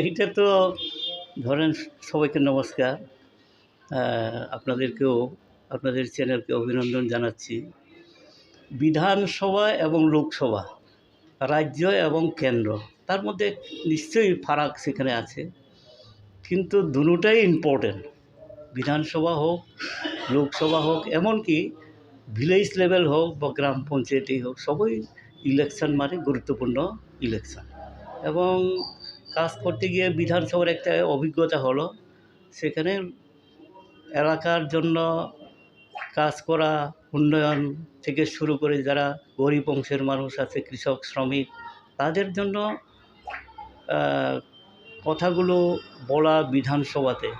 এইটা তো ধরেন সবাইকে নমস্কার। আপনাদেরকেও, আপনাদের চ্যানেলকে অভিনন্দন জানাচ্ছি। বিধানসভা এবং লোকসভা, রাজ্য এবং কেন্দ্র, তার মধ্যে নিশ্চয়ই ফারাক সেখানে আছে। কিন্তু দুটোটাই ইম্পর্টেন্ট বিধানসভা হোক, লোকসভা হোক, এমনকি ভিলেজ লেভেল হোক বা গ্রাম পঞ্চায়েতেই হোক, সবই ইলেকশন মানে গুরুত্বপূর্ণ ইলেকশন এবং কাজ করতে গিয়ে বিধানসভার একটা অভিজ্ঞতা হলো। সেখানে এলাকার জন্য কাজ করা, উন্নয়ন থেকে শুরু করে যারা গরিব অংশের মানুষ আছে, কৃষক, শ্রমিক, তাদের জন্য কথাগুলো বলা বিধানসভাতে,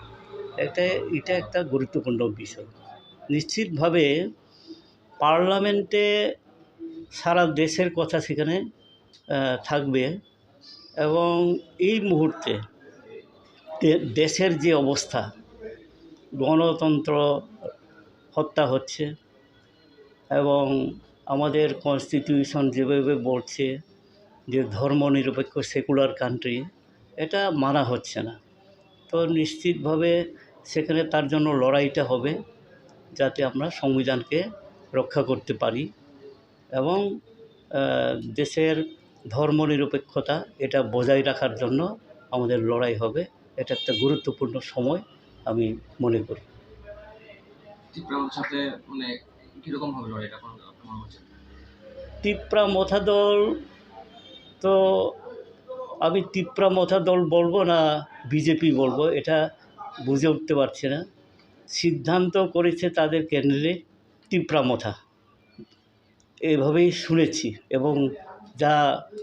এটা এটা একটা গুরুত্বপূর্ণ বিষয়। নিশ্চিতভাবে পার্লামেন্টে সারা দেশের কথা সেখানে থাকবে। এবং এই মুহূর্তে দেশের যে অবস্থা, গণতন্ত্র হত্যা হচ্ছে এবং আমাদের কনস্টিটিউশন যেভাবে বলছে যে ধর্মনিরপেক্ষ সেকুলার কান্ট্রি এটা মানা হচ্ছে না। তো নিশ্চিতভাবে সেখানে তার জন্য লড়াইটা হবে যাতে আমরা সংবিধানকে রক্ষা করতে পারি এবং দেশের ধর্মনিরপেক্ষতা এটা বজায় রাখার জন্য আমাদের লড়াই হবে। এটা একটা গুরুত্বপূর্ণ সময় আমি মনে করি। সাথে মানে কীরকম হবে লড়াইটা আপনার আপনার হচ্ছে তিপ্রা মথা দল তো আমি তিপ্রা মথা দল বলব না বিজেপি বলব এটা বুঝে উঠতে পারছি না। সিদ্ধান্ত করেছে তাদের ক্যান্ডিডেট তিপ্রা মথা। এভাবেই শুনেছি এবং যা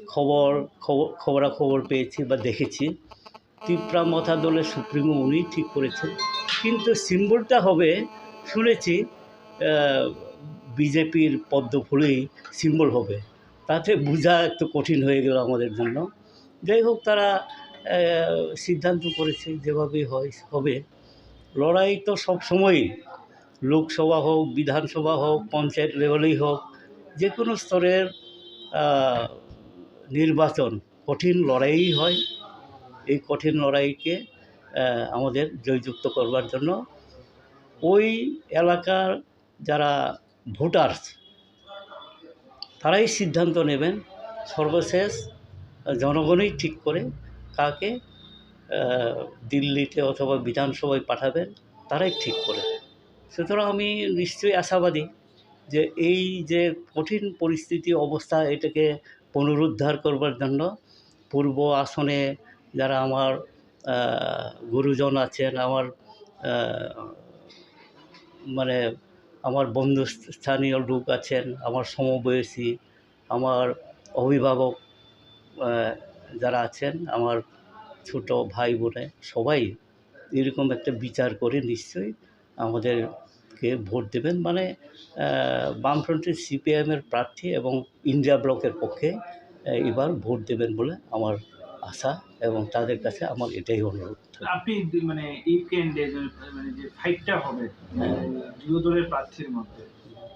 খবর খবর, খবরাখবর পেয়েছি বা দেখেছি, তিপ্রা মথা দলের সুপ্রিমো উনি ঠিক করেছেন। কিন্তু সিম্বলটা হবে, শুনেছি বিজেপির পদ্ম ফুলেই সিম্বল হবে। তাতে বোঝা একটু কঠিন হয়ে গেল আমাদের জন্য। যাই হোক, তারা সিদ্ধান্ত করেছে যেভাবে হয়, হবে। লড়াই তো সব সময়ই। লোকসভা হোক, বিধানসভা হোক, পঞ্চায়েত লেভেলেই হোক যে কোনো স্তরের নির্বাচন কঠিন লড়াই হয়। এই কঠিন লড়াইকে আমাদের জয়যুক্ত করবার জন্য ওই এলাকার যারা ভোটার্স, তারাই সিদ্ধান্ত নেবেন সর্বশেষ জনগণই ঠিক করে কাকে দিল্লিতে অথবা বিধানসভায় পাঠাবেন, তারাই ঠিক করে। সুতরাং আমি নিশ্চয়ই আশাবাদী যে এই যে কঠিন পরিস্থিতি অবস্থা এটাকে পুনরুদ্ধার করবার জন্য পূর্ব আসনে যারা আমার গুরুজন আছেন, আমার মানে আমার বন্ধু স্থানীয় লোক আছেন, আমার সমবয়সী, আমার অভিভাবক যারা আছেন, আমার ছোট ভাই বোনে, সবাই এরকম একটা বিচার করে নিশ্চয়ই আমাদেরকে ভোট দেবেন মানে বামফ্রন্টের সিপিআইএমের প্রার্থী এবং ইন্ডিয়া ব্লকের পক্ষে এবার ভোট দেবেন বলে আমার আশা এবং তাদের কাছে আমার এটাই অনুরোধ আপনি মানে উইকেন্ডে মানে যে ফাইটটা হবে দুই দলের প্রার্থীর মধ্যে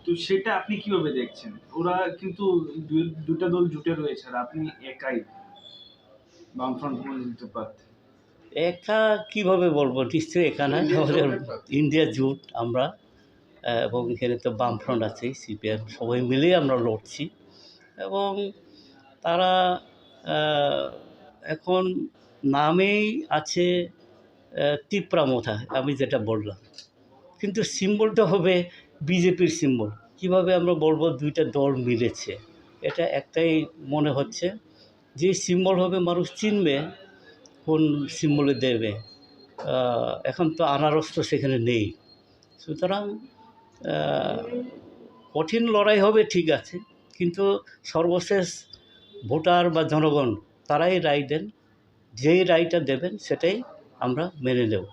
তো সেটা আপনি কীভাবে দেখছেন? ওরা কিন্তু দুটা দল জুটে রয়েছে আর আপনি একাই বামফ্রন্ট মনোনীত প্রার্থী। একা কীভাবে বলব? নিশ্চয়ই একা না আমাদের ইন্ডিয়া জুট আমরা এবং এখানে তো বামফ্রন্ট আছে, সিপিএম, সবাই মিলেই আমরা লড়ছি। এবং তারা এখন নামেই আছে তিপ্রামথা আমি যেটা বললাম। কিন্তু সিম্বলটা হবে বিজেপির সিম্বল। কীভাবে আমরা বলব দুইটা দল মিলেছে? এটা একটাই মনে হচ্ছে, যে সিম্বল হবে মানুষ চিনবে, কোন সিম্বলে দেবে। এখন তো আনারস তো সেখানে নেই। সুতরাং কঠিন লড়াই হবে, ঠিক আছে। কিন্তু সর্বশেষ ভোটার বা জনগণ তারাই রায় দেন, যেই রায়টা দেবেন সেটাই আমরা মেনে নেব।